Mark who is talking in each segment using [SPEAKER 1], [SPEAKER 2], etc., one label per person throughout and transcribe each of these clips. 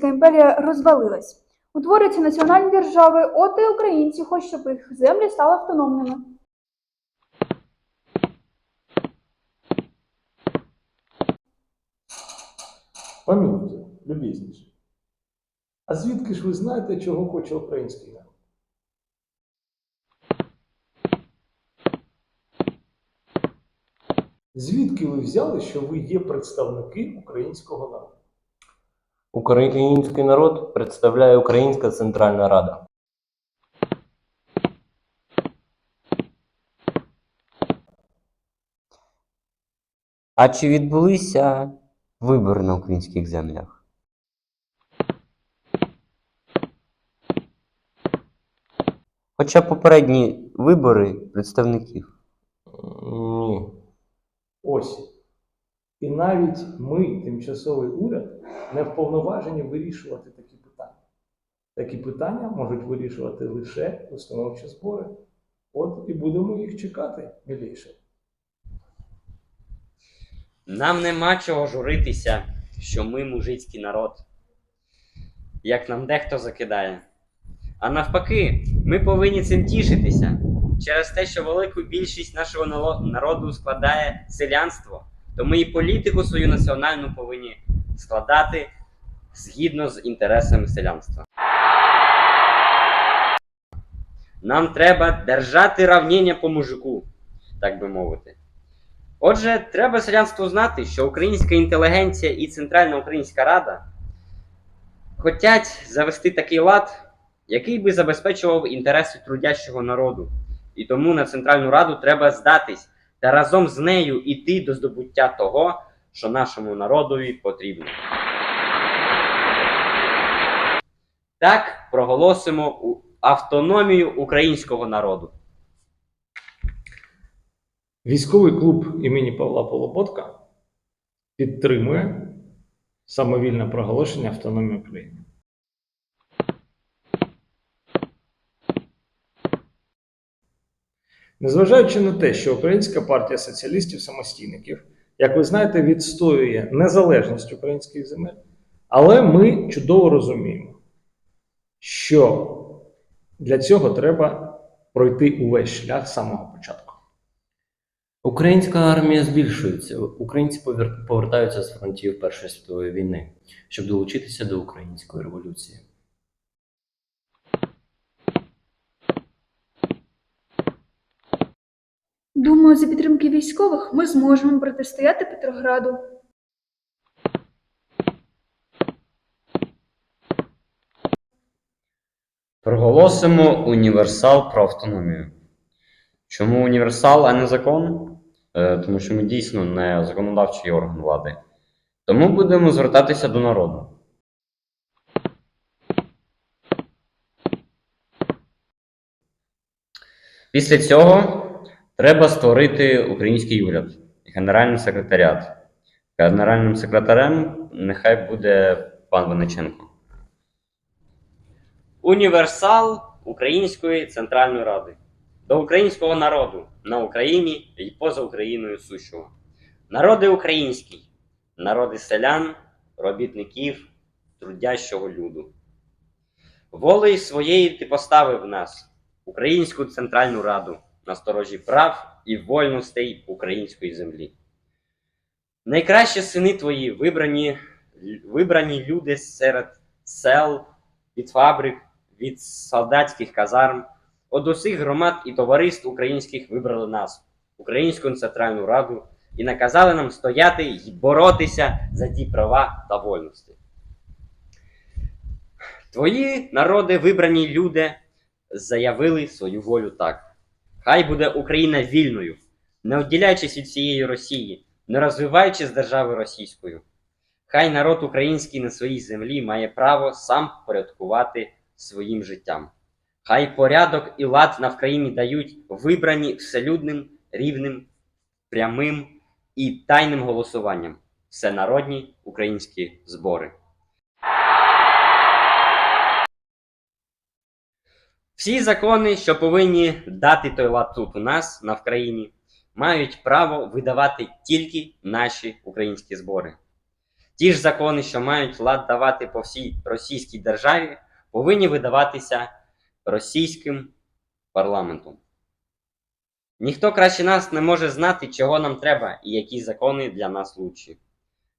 [SPEAKER 1] Російська імперія розвалилась. Утворюються національні держави, от і українці хочуть, щоб їх землі стали автономними.
[SPEAKER 2] Помилуйте, любізніше. А звідки ж ви знаєте, чого хоче український народ? Звідки ви взяли, що ви є представники українського народу?
[SPEAKER 3] Український народ представляє Українська Центральна Рада.
[SPEAKER 4] А чи відбулися вибори на українських землях? Хоча попередні вибори представників.
[SPEAKER 3] Ні.
[SPEAKER 2] Ось. І навіть ми, тимчасовий уряд, не вповноважені вирішувати такі питання. Такі питання можуть вирішувати лише установчі збори. От і будемо їх чекати, міліше.
[SPEAKER 5] Нам нема чого журитися, що ми мужицький народ, як нам дехто закидає. А навпаки, ми повинні цим тішитися через те, що велику більшість нашого народу складає селянство, то ми і політику свою національну повинні складати згідно з інтересами селянства. Нам треба держати равнення по мужику, так би мовити. Отже, треба селянству знати, що українська інтелігенція і Центральна Українська Рада хочуть завести такий лад, який би забезпечував інтереси трудящого народу. І тому на Центральну Раду треба здатись та разом з нею іти до здобуття того, що нашому народові потрібно. Так проголосимо автономію українського народу.
[SPEAKER 2] Військовий клуб імені Павла Полоботка підтримує самовільне проголошення автономії України. Незважаючи на те, що Українська партія соціалістів-самостійників, як ви знаєте, відстоює незалежність українських земель, але ми чудово розуміємо, що для цього треба пройти увесь шлях з самого початку.
[SPEAKER 3] Українська армія збільшується. Українці повертаються з фронтів Першої світової війни, щоб долучитися до української революції.
[SPEAKER 1] Думаю, за підтримки військових ми зможемо протистояти Петрограду.
[SPEAKER 5] Проголосимо універсал про автономію. Чому універсал, а не закон? Е, тому що ми дійсно не законодавчий орган влади. Тому будемо звертатися до народу. Після цього треба створити український уряд, генеральний секретаріат. Генеральним секретарем нехай буде пан Вениченко. Універсал Української Центральної Ради до українського народу на Україні і поза Україною сущого. Народи український, народи селян, робітників, трудящого люду. Волею своєї ти поставив нас, Українську Центральну Раду, на сторожі прав і вольностей української землі. Найкращі сини твої вибрані, вибрані люди серед сел, від фабрик, від солдатських казарм, од усіх громад і товариств українських вибрали нас, Українську Центральну Раду, і наказали нам стояти і боротися за ті права та вольності. Твої народи, вибрані люди, заявили свою волю так. Хай буде Україна вільною, не відділяючись від цієї Росії, не розвиваючись держави російською. Хай народ український на своїй землі має право сам порядкувати своїм життям. Хай порядок і лад на Вкраїні дають вибрані вселюдним, рівним, прямим і тайним голосуванням всенародні українські збори. Всі закони, що повинні дати той лад тут у нас, на Вкраїні, мають право видавати тільки наші українські збори. Ті ж закони, що мають лад давати по всій російській державі, повинні видаватися російським парламентом. Ніхто краще нас не може знати, чого нам треба і які закони для нас лучші.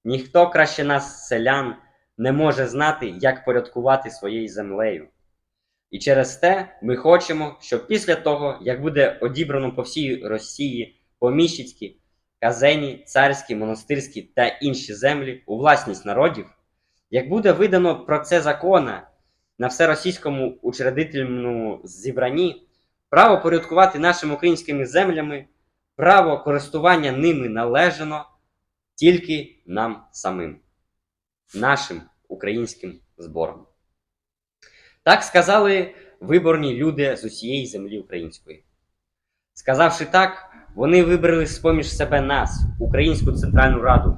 [SPEAKER 5] Ніхто краще нас, селян, не може знати, як порядкувати своєю землею. І через те ми хочемо, щоб після того, як буде одібрано по всій Росії поміщицькі, казені, царські, монастирські та інші землі у власність народів, як буде видано про це закона на всеросійському учредительному зібранні, право порядкувати нашими українськими землями, право користування ними належано тільки нам самим, нашим українським збором. Так сказали виборні люди з усієї землі української. Сказавши так, вони вибрали з-поміж себе нас, Українську Центральну Раду,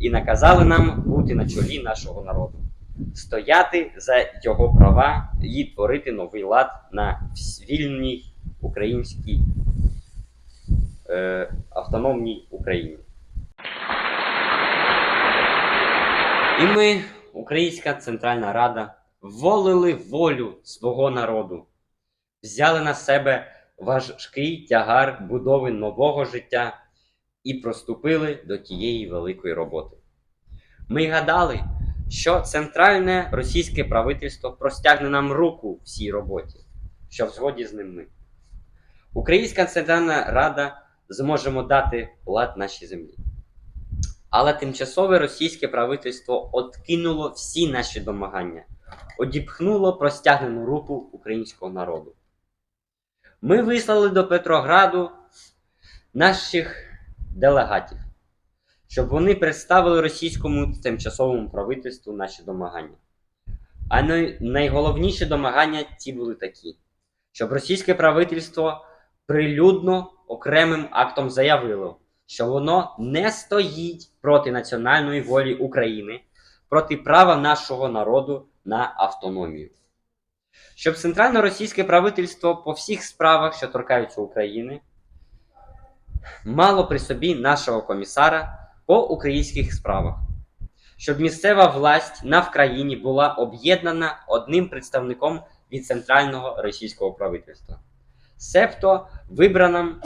[SPEAKER 5] і наказали нам бути на чолі нашого народу, стояти за його права і творити новий лад на вільній українській е, автономній Україні. І ми, Українська Центральна Рада, волили волю свого народу, взяли на себе важкий тягар будови нового життя і проступили до тієї великої роботи. Ми гадали, що центральне російське правительство простягне нам руку в цій роботі, що в згоді з ним ми. Українська Центральна Рада зможемо дати лад нашій землі. Але тимчасове російське правительство откинуло всі наші домагання, одіпхнуло простягнену руку українського народу. Ми вислали до Петрограду наших делегатів, щоб вони представили російському тимчасовому правительству наші домагання. А най- найголовніші домагання ті були такі, щоб російське правительство прилюдно окремим актом заявило, що воно не стоїть проти національної волі України, проти права нашого народу на автономію. Щоб центральне російське правительство по всіх справах, що торкаються України, мало при собі нашого комісара по українських справах, щоб місцева власть на Вкраїні була об'єднана одним представником від центрального російського правительства, себто вибраним,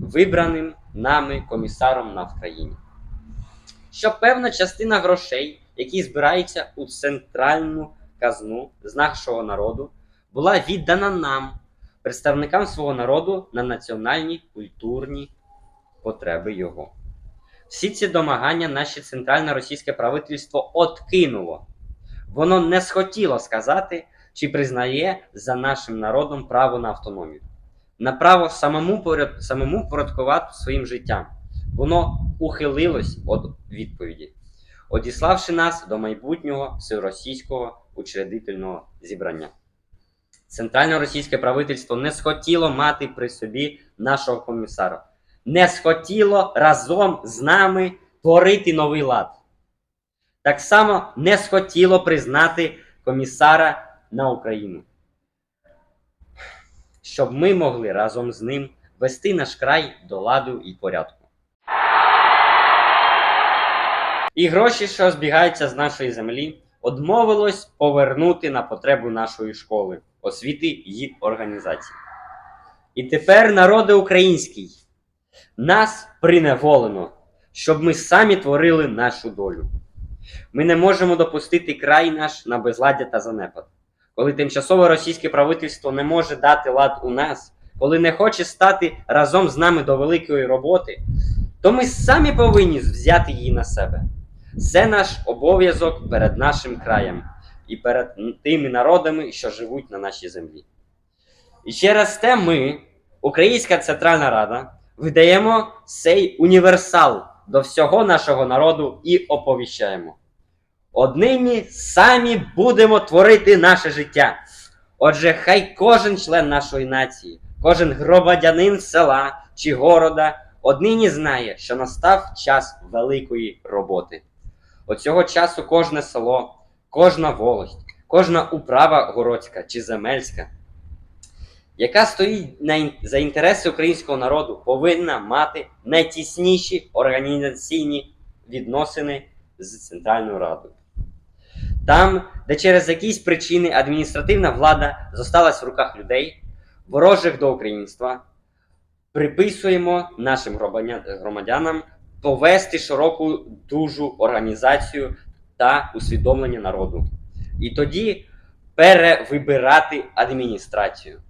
[SPEAKER 5] вибраним нами комісаром на Вкраїні. Щоб певна частина грошей, які збираються у центральну казну з нашого народу, була віддана нам, представникам свого народу, на національні культурні потреби його. Всі ці домагання наше центральне російське правительство откинуло. Воно не схотіло сказати, чи признає за нашим народом право на автономію, на право самому, поряд- самому порядкувати своїм життям. Воно ухилилось від відповіді, одіславши нас до майбутнього всеросійського учредительного зібрання. Центральне російське правительство не схотіло мати при собі нашого комісара, не схотіло разом з нами творити новий лад. Так само не схотіло признати комісара на Україну, щоб ми могли разом з ним вести наш край до ладу і порядку. І гроші, що збігаються з нашої землі, одмовилось повернути на потребу нашої школи, освіти і організації. І тепер, народи український, нас приневолено, щоб ми самі творили нашу долю. Ми не можемо допустити край наш на безладдя та занепад. Коли тимчасове російське правительство не може дати лад у нас, коли не хоче стати разом з нами до великої роботи, то ми самі повинні взяти її на себе. Це наш обов'язок перед нашим краєм і перед тими народами, що живуть на нашій землі. І через те ми, Українська Центральна Рада, видаємо цей універсал до всього нашого народу і оповіщаємо. Однині самі будемо творити наше життя. Отже, хай кожен член нашої нації, кожен громадянин села чи города однині знає, що настав час великої роботи. От цього часу кожне село, кожна волость, кожна управа городська чи земельська, яка стоїть за інтереси українського народу, повинна мати найтісніші організаційні відносини з Центральною Радою. Там, де через якісь причини адміністративна влада зосталась в руках людей, ворожих до українства, приписуємо нашим громадянам повести широку дужу організацію та усвідомлення народу. І тоді перевибирати адміністрацію.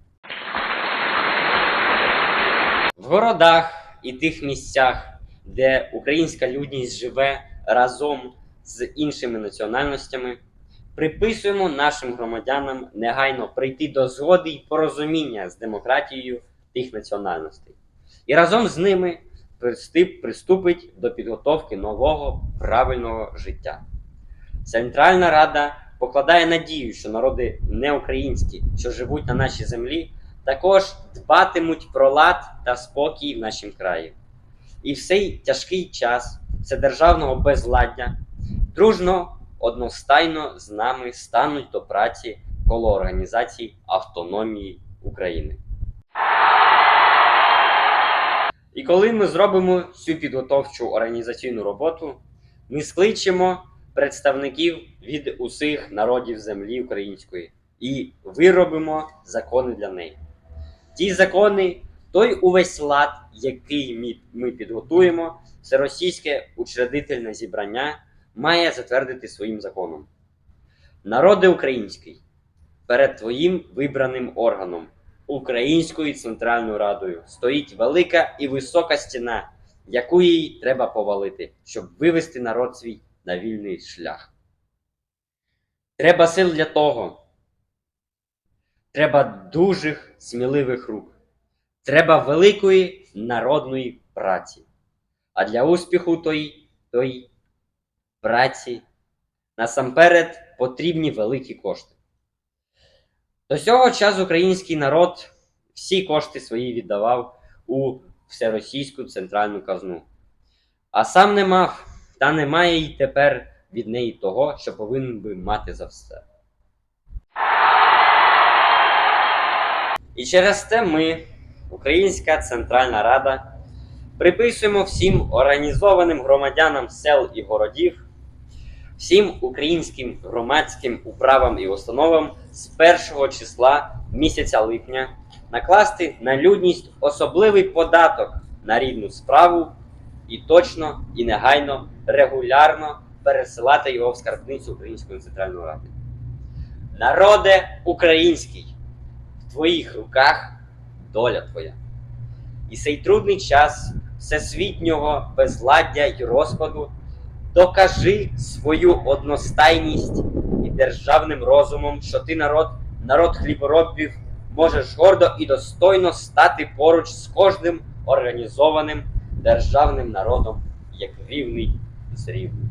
[SPEAKER 5] В городах і тих місцях, де українська людність живе разом з іншими національностями, приписуємо нашим громадянам негайно прийти до згоди і порозуміння з демократією тих національностей. І разом з ними приступить до підготовки нового правильного життя. Центральна Рада покладає надію, що народи неукраїнські, що живуть на нашій землі, також дбатимуть про лад та спокій в нашім краї. І в цей тяжкий час вседержавного безладдя дружно, одностайно з нами стануть до праці коло організації автономії України. І коли ми зробимо цю підготовчу організаційну роботу, ми скличемо представників від усіх народів землі української і виробимо закони для неї. Ті закони, той увесь лад, який ми, підготуємо, всеросійське учредительне зібрання має затвердити своїм законом. Народи український, перед твоїм вибраним органом, Українською Центральною Радою, стоїть велика і висока стіна, яку їй треба повалити, щоб вивести народ свій на вільний шлях. Треба сил для того. Треба дужих, сміливих рук. Треба великої народної праці. А для успіху тої, тої праці насамперед потрібні великі кошти. До цього часу український народ всі кошти свої віддавав у всеросійську центральну казну. А сам не мав, та не має й тепер від неї того, що повинен би мати за все. І через те ми, Українська Центральна Рада, приписуємо всім організованим громадянам сел і городів, всім українським громадським управам і установам з першого числа місяця липня накласти на людність особливий податок на рідну справу і точно і негайно регулярно пересилати його в скарбницю Української Центральної Ради. Народе український, в твоїх руках доля твоя. І цей трудний час всесвітнього безладдя й розпаду докажи свою одностайність і державним розумом, що ти народ, народ хліборобів, можеш гордо і достойно стати поруч з кожним організованим державним народом, як рівний з рівним.